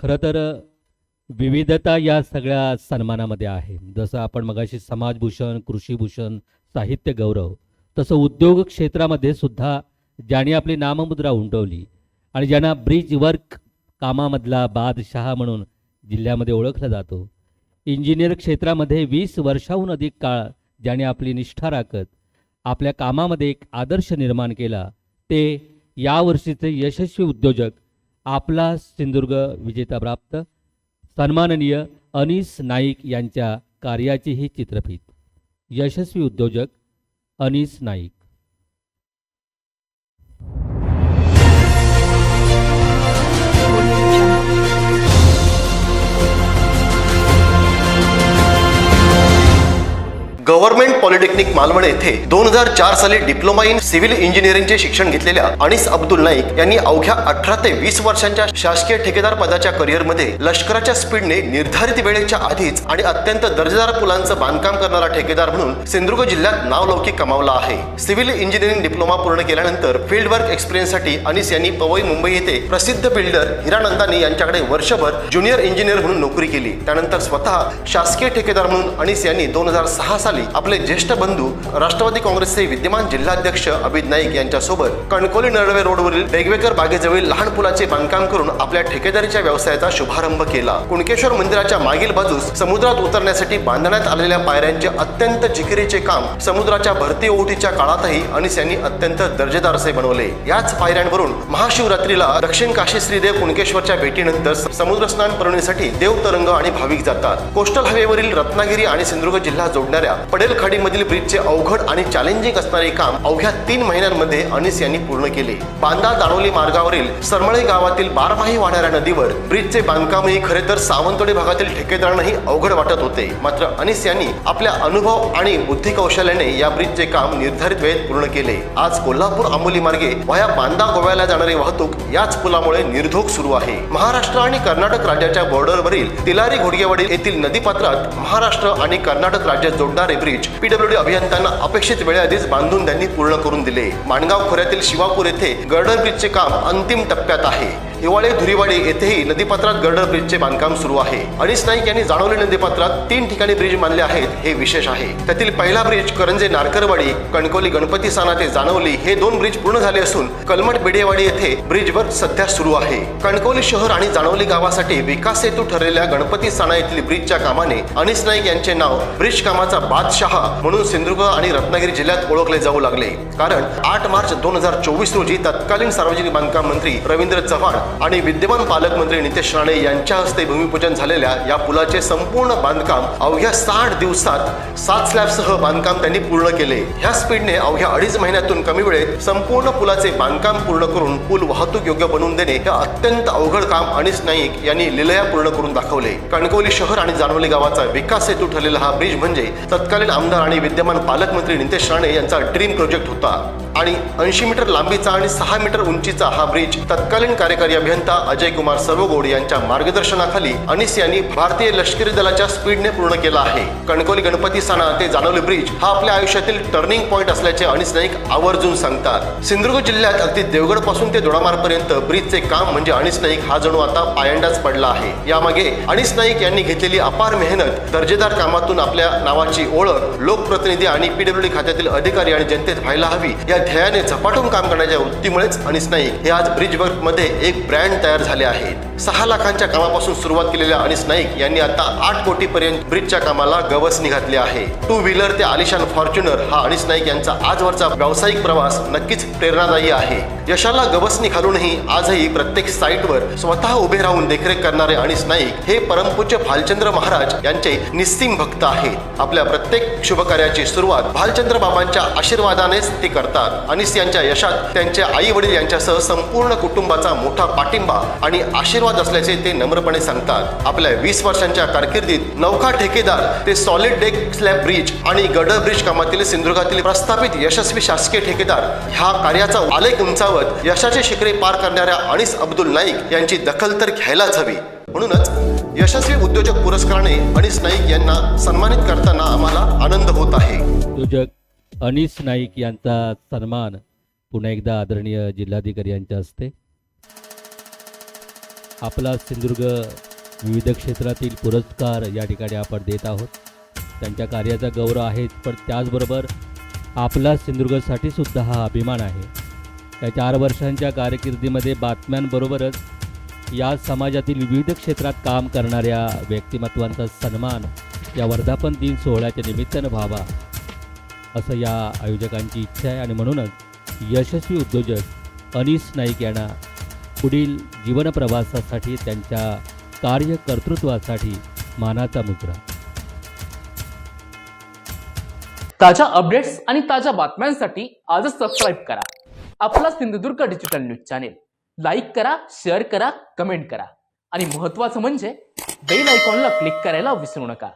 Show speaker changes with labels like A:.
A: खरं तर विविधता या सगळ्या सन्मानामध्ये आहे. जसं आपण मगाशी समाजभूषण कृषीभूषण साहित्य गौरव तसं उद्योग क्षेत्रामध्ये सुद्धा ज्याने आपली नाममुद्रा उंटवली आणि ज्यांना ब्रिज वर्क कामामधला बादशहा म्हणून जिल्ह्यामध्ये ओळखला जातो इंजिनियर क्षेत्रामध्ये वीस वर्षाहून अधिक काळ ज्याने आपली निष्ठा राखत आपल्या कामामध्ये एक आदर्श निर्माण केला ते यावर्षीचे यशस्वी उद्योजक आपला सिंधुदुर्ग विजेता प्राप्त. सन्माननीय अनिस नाईक यांच्या कार्याची ही चित्रफीत. यशस्वी उद्योजक अनिस नाईक.
B: गव्हर्नमेंट पॉलिटेक्निक मालवण येथे दोन हजार चार साली डिप्लोमा इन सिव्हिल इंजिनिअरिंगचे शिक्षण घेतलेल्या अनिस अब्दुल नाईक यांनी अवघ्या अठरा ते वीस वर्षांच्या शासकीय ठेकेदार पदाच्या करिअरमध्ये लष्कराच्या स्पीडने निर्धारित वेळेच्या आधीच आणि अत्यंत दर्जेदार पुलांचं बांधकाम करणारा ठेकेदार म्हणून सिंधुदुर्ग जिल्ह्यात नावलौकिक कमावला आहे. सिव्हिल इंजिनिअरिंग डिप्लोमा पूर्ण केल्यानंतर फील्ड वर्क एक्सपिरियन्ससाठी अनिस यांनी पवई मुंबई येथे प्रसिद्ध बिल्डर हिरानंदानी यांच्याकडे वर्षभर ज्युनियर इंजिनियर म्हणून नोकरी केली. त्यानंतर स्वतः शासकीय ठेकेदार म्हणून अनिस यांनी दोन हजार सहा साली आपले ज्येष्ठ बंधू राष्ट्रवादी काँग्रेसचे विद्यमान जिल्हाध्यक्ष अभित नाईक यांच्यासोबत कणकोली नरवे रोडवरील वेगवेगळ्या बागेजवळील लहान पुलाचे बांधकाम करून आपल्या ठेकेदारीच्या व्यवसायाचा शुभारंभ केला. कुणकेश्वर मंदिराच्या मागील बाजूस समुद्रात उतरण्यासाठी बांधण्यात आलेल्या पायऱ्यांचे अत्यंत जिकिरीचे काम समुद्राच्या भरती ओहोटीच्या काळातही अनिस यांनी अत्यंत दर्जेदार असे बनवले. याच पायऱ्यांवरून महाशिवरात्रीला दक्षिण काशी श्रीदेव कुणकेश्वरच्या भेटीनंतर समुद्र स्नान देव देवतरंग आणि भाविक जातात. कोस्टल हवेवरील रत्नागिरी आणि सिंधुदुर्ग जिल्हा जोडणाऱ्या पडेल खाडीमधील ब्रिजचे अवघड आणि चॅलेंजिंग असणारे काम अवघ्या तीन महिन्यांमध्ये अनिस यांनी पूर्ण केले. बांदा दाणोली मार्गावरील सरमळे गावातील बारमाही वाहणाऱ्या नदीवर ब्रिजचे बांधकामही खरे तर सावंतवाडी भागातील ठेकेदारांनाही अवघड वाटत होते. मात्र अनिस यांनी आपल्या अनुभव आणि बुद्धी कौशल्याने या ब्रिजचे काम निर्धारित वेळेत पूर्ण केले. आज कोल्हापूर आंबोली मार्गे वया बांदा गोव्याला जाणारी वाहतूक याच पुलामुळे निर्धोक सुरू आहे. महाराष्ट्र आणि कर्नाटक राज्याच्या बॉर्डरवरील तिलारी घोडगेवाडी येथील नदीपात्रात महाराष्ट्र आणि कर्नाटक राज्य जोडणारे ब्रिज पीडब्ल्यूडी अभियंत्यांना अपेक्षित वेळेआधीच बांधून त्यांनी पूर्ण करून दिले. माणगाव खोऱ्यातील शिवापूर येथे गर्डर ब्रिजचे काम अंतिम टप्प्यात आहे. हिवाळे धुरीवाडी येथेही नदीपात्रात गर्डर ब्रिजचे बांधकाम सुरू आहे. अनिस नाईक यांनी जाणवले नदीपात्रात तीन ठिकाणी ब्रिज बांधले आहेत हे विशेष आहे. त्यातील पहिला ब्रिज करंजे नारकरवाडी कणकोली गणपती साना ते जाणवली. हे दोन ब्रिज पूर्ण झाले असून कलमट बिडेवाडी येथे ब्रिजवर सध्या सुरू आहे. कणकोली शहर आणि जाणवली गावासाठी विकास सेतू ठरलेल्या गणपती साना येथील ब्रिजच्या कामाने अनिस नाईक यांचे नाव ब्रिज कामाचा बादशाह म्हणून सिंधुदुर्ग आणि रत्नागिरी जिल्ह्यात ओळखले जाऊ लागले. कारण आठ मार्च दोन हजार चोवीस रोजी तत्कालीन सार्वजनिक बांधकाम मंत्री रवींद्र चव्हाण आणि विद्यमान पालकमंत्री नितेश राणे यांच्या हस्ते भूमिपूजन झालेल्या या पुलाचे संपूर्ण बांधकाम अवघ्या साठ दिवसात सात स्लॅबसह बांधकाम त्यांनी पूर्ण केले. ह्या स्पीडने अवघ्या अडीच महिन्यातून कमी वेळेत संपूर्ण पुलाचे बांधकाम पूर्ण करून पूल वाहतूक योग्य बनवून देणे हे अत्यंत अवघड काम अनिस नाईक यांनी लिलया पूर्ण करून दाखवले. कणकवली शहर आणि जानवली गावाचा विकास सेतू ठरलेला हा ब्रिज म्हणजे तत्कालीन आमदार आणि विद्यमान पालकमंत्री नितेश राणे यांचा ड्रीम प्रोजेक्ट होता. आणि ऐंशी मीटर लांबीचा आणि सहा मीटर उंचीचा हा ब्रिज तत्कालीन कार्यकारी अभियंता अजय कुमार सर्वगोड यांच्या मार्गदर्शनाखाली अनिस यांनी भारतीय लष्करी दलाच्या स्पीडने पूर्ण केला आहे. कणकोली गणपती साना ते जानवली ब्रिज हा आपल्या आयुष्यातील टर्निंग पॉईंट असल्याचे अनिस नाईक आवर्जून सांगतात. सिंधुदुर्ग जिल्ह्यात अगदी देवगडपासून ते दोडामार्गपर्यंत ब्रिजचे काम म्हणजे अनिस नाईक हा जणू आता पायंडाच पडला आहे. यामागे अनिस नाईक यांनी घेतलेली अपार मेहनत दर्जेदार कामातून आपल्या नावाची ओळख लोकप्रतिनिधी आणि पीडब्ल्यूडी खात्यातील अधिकारी आणि जनतेत व्हायला हवी या ध्येयाने झपाटून काम करण्याच्या वृत्तीमुळेच अनिस नाईक हे आज ब्रिज वर्कमध्ये एक ब्रँड तयार झाले आहेत. सहा लाखांच्या कामापासून सुरुवात केलेल्या अनिस नाईक यांनी आता आठ कोटी पर्यंत ब्रिजच्या कामाला गवसणी घातली आहे. टू व्हीलर ते आलिशान फॉर्च्युनर हा अनिस नाईक यांचा आजवरचा व्यावसायिक प्रवास नक्कीच प्रेरणादायी आहे. यशाला गवसणी घालूनही आजही प्रत्येक साईटवर स्वतः उभे राहून देखरेख करणारे अनिस नाईक हे परमपूज्य भालचंद्र महाराज यांचे निस्सीम भक्त आहेत. आपल्या प्रत्येक शुभकार्याची सुरुवात भालचंद्र बाबांच्या आशीर्वादानेच ते करतात. अनिस यांच्या यशात त्यांच्या आई वडील यांच्यासह संपूर्ण कुटुंबाचा मोठा पाठिंबा आणि आशीर्वाद असल्याचे ते नम्रपणे सांगतात. आपल्या वीस वर्षांच्या कारकिर्दीत नौका ठेकेदार ते सॉलिड डेक स्लॅब ब्रिज आणि गडर ब्रिज कामातील सिंधुदुर्गातील प्रस्थापित यशस्वी शासकीय ठेकेदार ह्या कार्याचा आलेख उंचावत यशाचे शिखरे पार करणाऱ्या अनिस अब्दुल नाईक यांची दखल तर घ्यायलाच हवी. म्हणूनच यशस्वी उद्योजक पुरस्काराने अनिस नाईक यांना सन्मानित करताना आम्हाला आनंद होत आहे.
A: उद्योजक अनिस नाईक यांचा सन्मान पुन्हा एकदा आदरणीय जिल्हाधिकारी यांच्या हस्ते. आपला सिंधुदुर्ग विविध क्षेत्रातील पुरस्कार या ठिकाणी आपण देत आहोत. त्यांच्या कार्याचा गौरव आहेच पण त्याचबरोबर आपला सिंधुदुर्गसाठी सुद्धा हा अभिमान आहे. त्या चार वर्षांच्या कारकिर्दीमध्ये बातम्यांबरोबरच या समाजातील विविध क्षेत्रात काम करणाऱ्या व्यक्तिमत्वांचा सन्मान या वर्धापन दिन सोहळ्याच्या निमित्तानं व्हावा. असं या आयोजकांची इच्छा आहे. आणि म्हणूनच यशस्वी उद्योजक अनिस नाईक यांना पुढील जीवनप्रवासासाठी त्यांच्या कार्यकर्तृत्वासाठी मानाचा मुद्रा.
C: ताज्या अपडेट्स आणि ताज्या बातम्यांसाठी आजच सबस्क्राईब करा. आपला Sindhudurg digital news channel like करा शेअर करा कमेंट करा. आणि महत्त्वाचं म्हणजे बेल आयकॉनला क्लिक करायला विसरू नका.